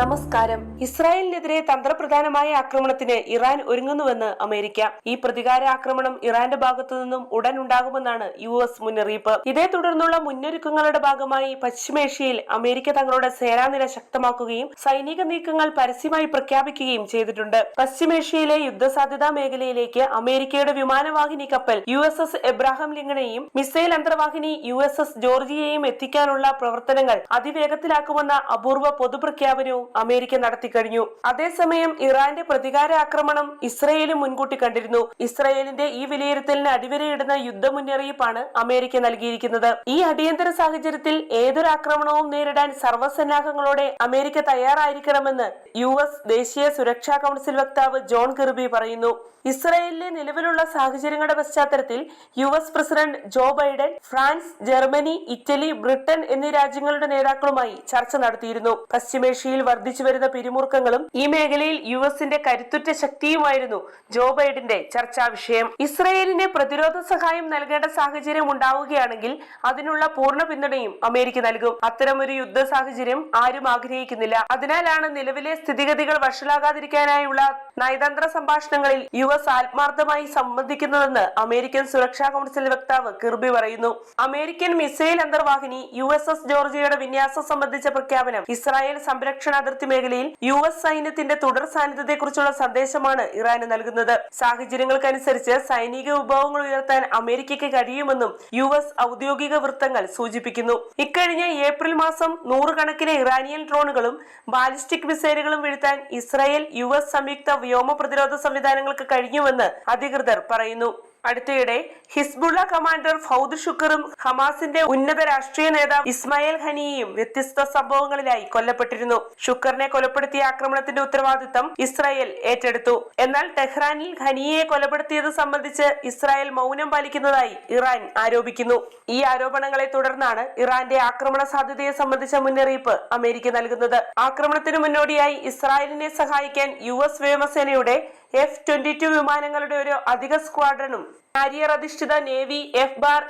നമസ്കാരം. ഇസ്രായേലിനെതിരെ തന്ത്രപ്രധാനമായ ആക്രമണത്തിന് ഇറാൻ ഒരുങ്ങുന്നുവെന്ന് അമേരിക്ക. ഈ പ്രതികാര ആക്രമണം ഇറാന്റെ ഭാഗത്തു നിന്നും ഉടൻ ഉണ്ടാകുമെന്നാണ് യു എസ് മുന്നറിയിപ്പ്. ഇതേ തുടർന്നുള്ള മുന്നൊരുക്കങ്ങളുടെ ഭാഗമായി പശ്ചിമേഷ്യയിൽ അമേരിക്ക തങ്ങളുടെ സേനാനില ശക്തമാക്കുകയും സൈനിക നീക്കങ്ങൾ പരസ്യമായി പ്രഖ്യാപിക്കുകയും ചെയ്തിട്ടുണ്ട്. പശ്ചിമേഷ്യയിലെ യുദ്ധസാധ്യതാ മേഖലയിലേക്ക് അമേരിക്കയുടെ വിമാനവാഹിനി കപ്പൽ യു എസ് എസ് എബ്രാഹാം ലിങ്കണെയും മിസൈൽ അന്തർവാഹിനി യു എസ് എസ് ജോർജിയെയും എത്തിക്കാനുള്ള പ്രവർത്തനങ്ങൾ അതിവേഗത്തിലാക്കുമെന്ന അപൂർവ പൊതുപ്രഖ്യാപനവും അമേരിക്ക നടത്തിക്കഴിഞ്ഞു അതേസമയം ഇറാന്റെ പ്രതികാര ആക്രമണം ഇസ്രയേലും മുൻകൂട്ടി കണ്ടിരുന്നു. ഇസ്രയേലിന്റെ ഈ വിലയിരുത്തലിന് അടിവരയിടുന്ന യുദ്ധ മുന്നറിയിപ്പാണ് അമേരിക്ക നൽകിയിരിക്കുന്നത്. ഈ അടിയന്തര സാഹചര്യത്തിൽ ഏതൊരു ആക്രമണവും നേരിടാൻ സർവസന്നാഹങ്ങളോടെ അമേരിക്ക തയ്യാറായിരിക്കണമെന്ന് യു എസ് ദേശീയ സുരക്ഷാ കൗൺസിൽ വക്താവ് ജോൺ കിർബി പറയുന്നു. ഇസ്രയേലിലെ നിലവിലുള്ള സാഹചര്യങ്ങളുടെ പശ്ചാത്തലത്തിൽ U S president Joe Biden France Germany Italy Britain എന്നീ രാജ്യങ്ങളുടെ നേതാക്കളുമായി ചർച്ച നടത്തിയിരുന്നു. പശ്ചിമേഷ്യയിൽ വർദ്ധിച്ചു വരുന്ന പിരിമുറുക്കങ്ങളും ഈ മേഖലയിൽ യു എസിന്റെ കരുത്തുറ്റ ശക്തിയുമായിരുന്നു ജോ ബൈഡന്റെ ചർച്ചാ വിഷയം. ഇസ്രയേലിന് പ്രതിരോധ സഹായം നൽകേണ്ട സാഹചര്യം ഉണ്ടാവുകയാണെങ്കിൽ അതിനുള്ള പൂർണ പിന്തുണയും അമേരിക്ക നൽകും. അത്തരമൊരു യുദ്ധ സാഹചര്യം ആരും ആഗ്രഹിക്കുന്നില്ല. അതിനാലാണ് നിലവിലെ സ്ഥിതിഗതികൾ വഷളാകാതിരിക്കാനായുള്ള നയതന്ത്ര സംഭാഷണങ്ങളിൽ യു എസ് ആത്മാർത്ഥമായി സംബന്ധിക്കുന്നതെന്ന് അമേരിക്കൻ സുരക്ഷാ കൗൺസിൽ വക്താവ് കിർബി പറയുന്നു. അമേരിക്കൻ മിസൈൽ അന്തർവാഹിനി യു എസ് എസ് ജോർജിയയുടെ വിന്യാസം സംബന്ധിച്ച പ്രഖ്യാപനം ഇസ്രായേൽ സംരക്ഷണ അതിർത്തി മേഖലയിൽ യു എസ് സൈന്യത്തിന്റെ തുടർ സാന്നിധ്യത്തെക്കുറിച്ചുള്ള സന്ദേശമാണ് ഇറാന് നൽകുന്നത്. സാഹചര്യങ്ങൾക്കനുസരിച്ച് സൈനിക വിഭവങ്ങൾ ഉയർത്താൻ അമേരിക്കയ്ക്ക് കഴിയുമെന്നും യു എസ് ഔദ്യോഗിക വൃത്തങ്ങൾ സൂചിപ്പിക്കുന്നു. ഇക്കഴിഞ്ഞ ഏപ്രിൽ മാസം നൂറുകണക്കിന് ഇറാനിയൻ ഡ്രോണുകളും ബാലിസ്റ്റിക് മിസൈലുകളും വീഴ്ത്താൻ ഇസ്രായേൽ യു എസ് സംയുക്ത വ്യോമ പ്രതിരോധ സംവിധാനങ്ങൾക്ക് കഴിഞ്ഞുവെന്ന് അധികൃതർ പറയുന്നു. അടുത്തിടെ ഹിസ്ബുള്ള കമാൻഡർ ഫൗദ് ഷുക്കറും ഹമാസിന്റെ ഉന്നത രാഷ്ട്രീയ നേതാവ് ഇസ്മായിൽ ഖനിയയും വ്യത്യസ്ത സംഭവങ്ങളിലായി കൊല്ലപ്പെട്ടിരുന്നു. ഷുക്കറിനെ കൊലപ്പെടുത്തിയ ആക്രമണത്തിന്റെ ഉത്തരവാദിത്തം ഇസ്രായേൽ ഏറ്റെടുത്തു. എന്നാൽ ടെഹ്റാനിൽ ഖനിയെ കൊലപ്പെടുത്തിയത് സംബന്ധിച്ച് ഇസ്രായേൽ മൗനം പാലിക്കുന്നതായി ഇറാൻ ആരോപിക്കുന്നു. ഈ ആരോപണങ്ങളെ തുടർന്നാണ് ഇറാന്റെ ആക്രമണ സാധ്യതയെ സംബന്ധിച്ച മുന്നറിയിപ്പ് അമേരിക്ക നൽകുന്നത്. ആക്രമണത്തിന് മുന്നോടിയായി ഇസ്രായേലിനെ സഹായിക്കാൻ യു എസ് വ്യോമസേനയുടെ എഫ് ട്വന്റി ടു വിമാനങ്ങളുടെ ഒരു അധിക സ്ക്വാഡ്രനും കാരിയർ അധിഷ്ഠിത നേവി എഫ് ബാർ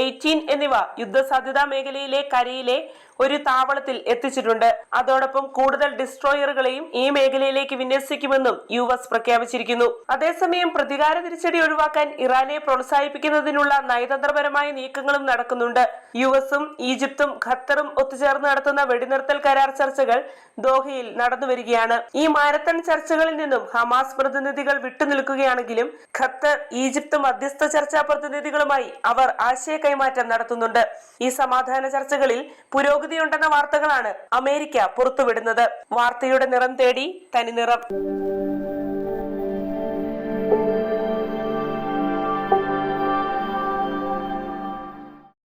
എയ്റ്റീൻ എന്നിവ യുദ്ധസാധ്യതാ മേഖലയിലെ കരയിലെ ഒരു താവളത്തിൽ എത്തിച്ചിട്ടുണ്ട്. അതോടൊപ്പം കൂടുതൽ ഡിസ്ട്രോയറുകളെയും ഈ മേഖലയിലേക്ക് വിന്യസിക്കുമെന്നും യു എസ് പ്രഖ്യാപിച്ചിരിക്കുന്നു. അതേസമയം പ്രതികാര തിരിച്ചടി ഒഴിവാക്കാൻ ഇറാനെ പ്രോത്സാഹിപ്പിക്കുന്നതിനുള്ള നയതന്ത്രപരമായ നീക്കങ്ങളും നടക്കുന്നുണ്ട്. യു എസും ഈജിപ്തും ഖത്തറും ഒത്തുചേർന്ന് നടത്തുന്ന വെടിനിർത്തൽ കരാർ ചർച്ചകൾ ദോഹയിൽ നടന്നുവരികയാണ് ഈ മാരത്തൺ ചർച്ചകളിൽ നിന്നും ഹമാസ് പ്രതിനിധികൾ വിട്ടുനിൽക്കുകയാണെങ്കിലും ഖത്തർ ഈജിപ്ത് മധ്യസ്ഥ ചർച്ചാ പ്രതിനിധികളുമായി അവർ ആശയ കൈമാറ്റം നടത്തുന്നുണ്ട്. ഈ സമാധാന ചർച്ചകളിൽ പുരോഗതിയുണ്ടെന്ന വാർത്തകളാണ് അമേരിക്ക പുറത്തുവിടുന്നത്. വാർത്തയുടെ നിറം തേടി തനിനിറം